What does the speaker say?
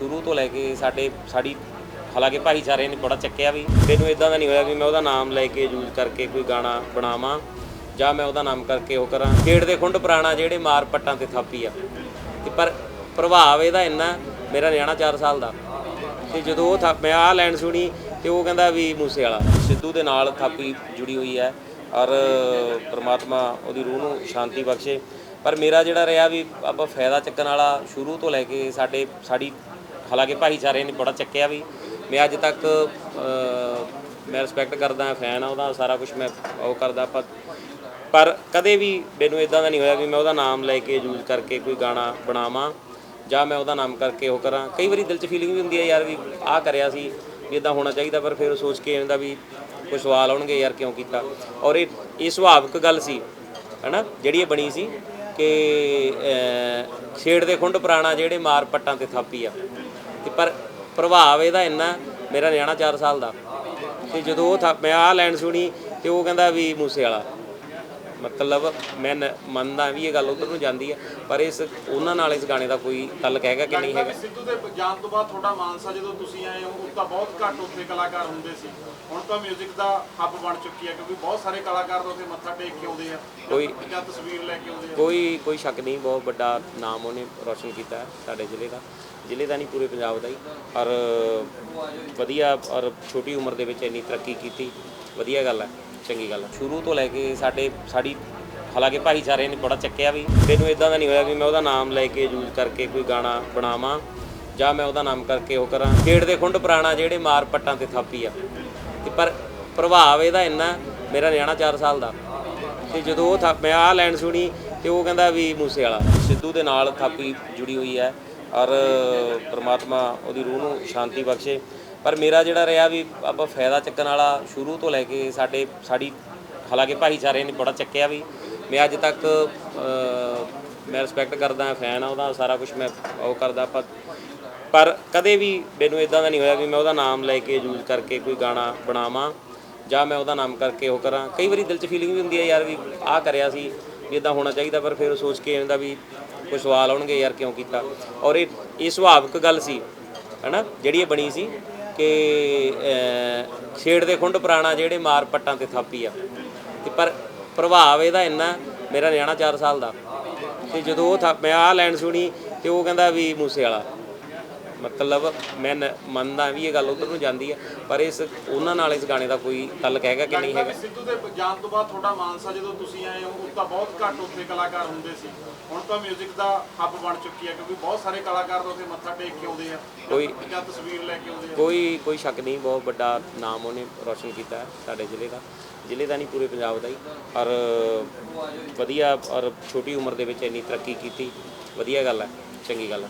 ਸ਼ੁਰੂ ਤੋਂ ਲੈ ਕੇ ਸਾਡੇ, ਸਾਡੀ, ਹਾਲਾਂਕਿ ਭਾਈਚਾਰੇ ਨੇ ਬੜਾ ਚੱਕਿਆ ਵੀ। ਮੈਨੂੰ ਇਦਾਂ ਦਾ ਨਹੀਂ ਹੋਇਆ ਵੀ ਮੈਂ ਉਹਦਾ ਨਾਮ ਲੈ ਕੇ ਯੂਜ਼ ਕਰਕੇ ਕੋਈ ਗਾਣਾ ਬਣਾਵਾਂ, ਜਾਂ ਮੈਂ ਉਹਦਾ ਨਾਮ ਕਰਕੇ ਉਹ ਕਰਾਂ। ਖੇਡ ਦੇ ਖੁੰਡ ਪੁਰਾਣਾ ਜਿਹੜੇ ਮਾਰ ਪੱਟਾਂ ਤੇ ਥਾਪੀ ਆ। ਤੇ ਪਰ ਪ੍ਰਭਾਵ ਇਹਦਾ ਇੰਨਾ, ਮੇਰਾ ਨਿਆਣਾ 4 ਸਾਲ ਦਾ। ਤੇ ਜਦੋਂ ਉਹ ਥਾਪ ਮੈਂ ਆਹ ਲੈਣ ਸੁਣੀ ਤੇ ਉਹ ਕਹਿੰਦਾ ਵੀ ਮੂਸੇ ਵਾਲਾ, ਸਿੱਧੂ ਦੇ ਨਾਲ ਥਾਪੀ ਜੁੜੀ ਹੋਈ ਹੈ। ਔਰ ਪ੍ਰਮਾਤਮਾ ਉਹਦੀ ਰੂਹ ਨੂੰ ਸ਼ਾਂਤੀ ਬਖਸ਼ੇ। ਪਰ ਮੇਰਾ ਜਿਹੜਾ ਰਿਹਾ ਵੀ ਆਪਾਂ ਫਾਇਦਾ ਚੱਕਣ ਵਾਲਾ ਸ਼ੁਰੂ ਤੋਂ ਲੈ ਕੇ ਸਾਡੇ, ਸਾਡੀ ਹਾਲਾਂਕਿ ਭਾਈਚਾਰੇ ਨੇ ਬੜਾ ਚੱਕਿਆ ਵੀ। ਮੈਂ ਅੱਜ ਤੱਕ ਮੈਂ ਰਿਸਪੈਕਟ ਕਰਦਾ ਫੈਨ ਆ ਉਹਦਾ, ਸਾਰਾ ਕੁਝ ਮੈਂ ਉਹ ਕਰਦਾ, ਪਰ ਪਰ ਕਦੇ ਵੀ ਮੈਨੂੰ ਇਦਾਂ ਦਾ ਨਹੀਂ ਹੋਇਆ ਵੀ ਮੈਂ ਉਹਦਾ ਨਾਮ ਲੈ ਕੇ ਯੂਜ਼ ਕਰਕੇ ਕੋਈ ਗਾਣਾ ਬਣਾਵਾਂ, ਜਾਂ ਮੈਂ ਉਹਦਾ ਨਾਮ ਕਰਕੇ ਉਹ ਕਰਾਂ। ਕਈ ਵਾਰੀ ਦਿਲ 'ਚ ਫੀਲਿੰਗ ਵੀ ਹੁੰਦੀ ਹੈ ਯਾਰ ਵੀ ਆਹ ਕਰਿਆ ਸੀ, ਵੀ ਇਦਾਂ ਹੋਣਾ ਚਾਹੀਦਾ, ਪਰ ਫਿਰ ਸੋਚ ਕੇ ਹੁੰਦਾ ਵੀ ਕੋਈ ਸਵਾਲ ਆਉਣਗੇ ਯਾਰ ਕਿਉਂ ਕੀਤਾ। ਔਰ ਇਹ ਇਹ ਸੁਭਾਵਿਕ ਗੱਲ ਸੀ, ਹੈਨਾ? ਜਿਹੜੀ ਇਹ ਬਣੀ ਸੀ ਕਿ ਛੇੜ ਦੇ ਖੁੰਡ ਪੁਰਾਣਾ ਜਿਹੜੇ ਮਾਰ ਪੱਟਾਂ ਤੇ ਥਾਪੀ ਆ। ਤੇ ਪਰ ਪ੍ਰਭਾਵ ਇਹਦਾ ਇੰਨਾ ਮੇਰਾ ਨਿਆਣਾ 4 ਸਾਲ ਦਾ। ਤੇ ਜਦੋਂ ਉਹ ਥਾਪ ਮੈਂ ਆਹ ਲਾਈਨ ਸੁਣੀ ਤੇ ਉਹ ਕਹਿੰਦਾ ਵੀ ਮੂਸੇ ਵਾਲਾ ਮਤਲਬ ਮੈਂ ਨ- ਮੰਨਦਾ ਵੀ ਇਹ ਗੱਲ ਉਧਰ ਨੂੰ ਜਾਂਦੀ ਹੈ ਪਰ ਇਸ ਉਹਨਾਂ ਨਾਲ ਇਸ ਗਾਣੇ ਦਾ ਕੋਈ ਤਾਲੁਕ ਹੈਗਾ ਕਿ ਨਹੀਂ ਹੈਗਾ? ਸਿੱਧੂ ਦੇ ਜਾਣ ਤੋਂ ਬਾਅਦ ਤੁਹਾਡਾ ਮਾਨਸਾ ਜਦੋਂ ਤੁਸੀਂ ਆਏ ਹੋ ਉਸ ਤਾਂ ਬਹੁਤ ਘੱਟ ਉੱਥੇ ਕਲਾਕਾਰ ਹੁੰਦੇ ਸੀ। ਹੁਣ ਤਾਂ 뮤직 ਦਾ ਹੱਬ ਬਣ ਚੁੱਕੀ ਹੈ ਕਿਉਂਕਿ ਬਹੁਤ ਸਾਰੇ ਕਲਾਕਾਰ ਤਾਂ ਉੱਥੇ ਮੱਥਾ ਟੇਕ ਕੇ ਆਉਂਦੇ ਆ। ਕੋਈ ਜਾਂ ਤਸਵੀਰ ਲੈ ਕੇ ਆਉਂਦੇ ਆ। ਕੋਈ ਕੋਈ ਸ਼ੱਕ ਨਹੀਂ ਬਹੁਤ ਵੱਡਾ ਨਾਮ ਉਹਨੇ ਰੋਸ਼ਨ ਕੀਤਾ ਹੈ ਸਾਡੇ ਜ਼ਿਲ੍ਹੇ ਦਾ। ਜ਼ਿਲ੍ਹੇ ਦਾ ਨਹੀਂ ਪੂਰੇ ਪੰਜਾਬ ਦਾ ਹੀ। ਔਰ ਵਧੀਆ ਔਰ ਛੋਟੀ ਉਮਰ ਦੇ ਵਿੱਚ ਇੰਨੀ ਤਰੱਕੀ ਕੀਤੀ। ਵਧੀਆ ਗੱਲ ਹੈ। ਚੰਗੀ ਗੱਲ ਆ। ਸ਼ੁਰੂ ਤੋਂ ਲੈ ਕੇ ਸਾਡੇ, ਸਾਡੀ, ਹਾਲਾਂਕਿ ਭਾਈਚਾਰੇ ਨੇ ਬੜਾ ਚੱਕਿਆ ਵੀ। ਮੈਨੂੰ ਇਦਾਂ ਦਾ ਨਹੀਂ ਹੋਇਆ ਵੀ ਮੈਂ ਉਹਦਾ ਨਾਮ ਲੈ ਕੇ ਯੂਜ਼ ਕਰਕੇ ਕੋਈ ਗਾਣਾ ਬਣਾਵਾਂ, ਜਾਂ ਮੈਂ ਉਹਦਾ ਨਾਮ ਕਰਕੇ ਉਹ ਕਰਾਂ। ਖੇਡ ਦੇ ਖੁੰਡ ਪੁਰਾਣਾ ਜਿਹੜੇ ਮਾਰ ਪੱਟਾਂ ਤੇ ਥਾਪੀ ਆ। ਤੇ ਪਰ ਪ੍ਰਭਾਵ ਇਹਦਾ ਇੰਨਾ, ਮੇਰਾ ਨਿਆਣਾ 4 ਸਾਲ ਦਾ। ਤੇ ਜਦੋਂ ਉਹ ਥਾ, ਮੈਂ ਆਹ ਲਾਈਨ ਸੁਣੀ ਤੇ ਉਹ ਕਹਿੰਦਾ ਵੀ ਮੂਸੇ ਵਾਲਾ, ਸਿੱਧੂ ਦੇ ਨਾਲ ਥਾਪੀ ਜੁੜੀ ਹੋਈ ਹੈ। ਔਰ ਪ੍ਰਮਾਤਮਾ ਉਹਦੀ ਰੂਹ ਨੂੰ ਸ਼ਾਂਤੀ ਬਖਸ਼ੇ। ਪਰ ਮੇਰਾ ਜਿਹੜਾ ਰਿਹਾ ਵੀ ਆਪਾਂ ਫਾਇਦਾ ਚੱਕਣ ਵਾਲਾ ਸ਼ੁਰੂ ਤੋਂ ਲੈ ਕੇ ਸਾਡੇ, ਸਾਡੀ, ਹਾਲਾਂਕਿ ਭਾਈਚਾਰੇ ਨੇ ਬੜਾ ਚੱਕਿਆ ਵੀ। ਮੈਂ ਅੱਜ ਤੱਕ ਮੈਂ ਰਿਸਪੈਕਟ ਕਰਦਾ ਫੈਨ ਆ ਉਹਦਾ, ਸਾਰਾ ਕੁਝ ਮੈਂ ਉਹ ਕਰਦਾ, ਪਰ ਪਰ ਕਦੇ ਵੀ ਮੈਨੂੰ ਇਦਾਂ ਦਾ ਨਹੀਂ ਹੋਇਆ ਵੀ ਮੈਂ ਉਹਦਾ ਨਾਮ ਲੈ ਕੇ ਯੂਜ਼ ਕਰਕੇ ਕੋਈ ਗਾਣਾ ਬਣਾਵਾਂ, ਜਾਂ ਮੈਂ ਉਹਦਾ ਨਾਮ ਕਰਕੇ ਉਹ ਕਰਾਂ। ਕਈ ਵਾਰੀ ਦਿਲ 'ਚ ਫੀਲਿੰਗ ਵੀ ਹੁੰਦੀ ਹੈ ਯਾਰ ਵੀ ਆਹ ਕਰਿਆ ਸੀ, ਵੀ ਇਦਾਂ ਹੋਣਾ ਚਾਹੀਦਾ, ਪਰ ਫਿਰ ਸੋਚ ਕੇ ਹੁੰਦਾ ਵੀ ਕੋਈ ਸਵਾਲ ਆਉਣਗੇ ਯਾਰ ਕਿਉਂ ਕੀਤਾ। ਔਰ ਇਹ ਇਹ ਸੁਭਾਵਿਕ ਗੱਲ ਸੀ, ਹੈਨਾ? ਜਿਹੜੀ ਇਹ ਬਣੀ ਸੀ ਕਿ ਛੇੜ ਦੇ ਖੁੰਡ ਪੁਰਾਣਾ ਜਿਹੜੇ ਮਾਰ ਪੱਟਾਂ ਤੇ ਥਾਪੀ ਆ। ਤੇ ਪਰ ਪ੍ਰਭਾਵ ਇਹਦਾ ਇੰਨਾ, ਮੇਰਾ ਨਿਆਣਾ 4 ਸਾਲ ਦਾ। ਤੇ ਜਦੋਂ ਉਹ ਥਾਪ ਮੈਂ ਆਹ ਲੈਣ ਸੁਣੀ ਤੇ ਉਹ ਕਹਿੰਦਾ ਵੀ ਮੂਸੇ ਵਾਲਾ ਮਤਲਬ ਮੈਂ ਨ- ਮੰਨਦਾ ਵੀ ਇਹ ਗੱਲ ਉਧਰ ਨੂੰ ਜਾਂਦੀ ਹੈ ਪਰ ਇਸ ਉਹਨਾਂ ਨਾਲ ਇਸ ਗਾਣੇ ਦਾ ਕੋਈ ਤਾਲੁਕ ਹੈਗਾ ਕਿ ਨਹੀਂ ਹੈਗਾ? ਸਿੱਧੂ ਦੇ ਜਾਣ ਤੋਂ ਬਾਅਦ ਤੁਹਾਡਾ ਮਾਨਸਾ ਜਦੋਂ ਤੁਸੀਂ ਆਏ ਹੋ ਉਸ ਤਾਂ ਬਹੁਤ ਘੱਟ ਉੱਥੇ ਕਲਾਕਾਰ ਹੁੰਦੇ ਸੀ। ਹੁਣ ਤਾਂ 뮤직 ਦਾ ਹੱਬ ਬਣ ਚੁੱਕੀ ਹੈ ਕਿਉਂਕਿ ਬਹੁਤ ਸਾਰੇ ਕਲਾਕਾਰ ਤਾਂ ਉੱਥੇ ਮੱਥਾ ਟੇਕ ਕੇ ਆਉਂਦੇ ਆ। ਕੋਈ ਜਾਂ ਤਸਵੀਰ ਲੈ ਕੇ ਆਉਂਦੇ ਆ। ਕੋਈ ਕੋਈ ਸ਼ੱਕ ਨਹੀਂ ਬਹੁਤ ਵੱਡਾ ਨਾਮ ਉਹਨੇ ਰੋਸ਼ਨ ਕੀਤਾ ਹੈ ਸਾਡੇ ਜ਼ਿਲ੍ਹੇ ਦਾ। ਜ਼ਿਲ੍ਹੇ ਦਾ ਨਹੀਂ ਪੂਰੇ ਪੰਜਾਬ ਦਾ ਹੀ। ਔਰ ਵਧੀਆ ਔਰ ਛੋਟੀ ਉਮਰ ਦੇ ਵਿੱਚ ਇੰਨੀ ਤਰੱਕੀ ਕੀਤੀ। ਵਧੀਆ ਗੱਲ ਹੈ ਚੰਗੀ ਗੱਲ ਹੈ।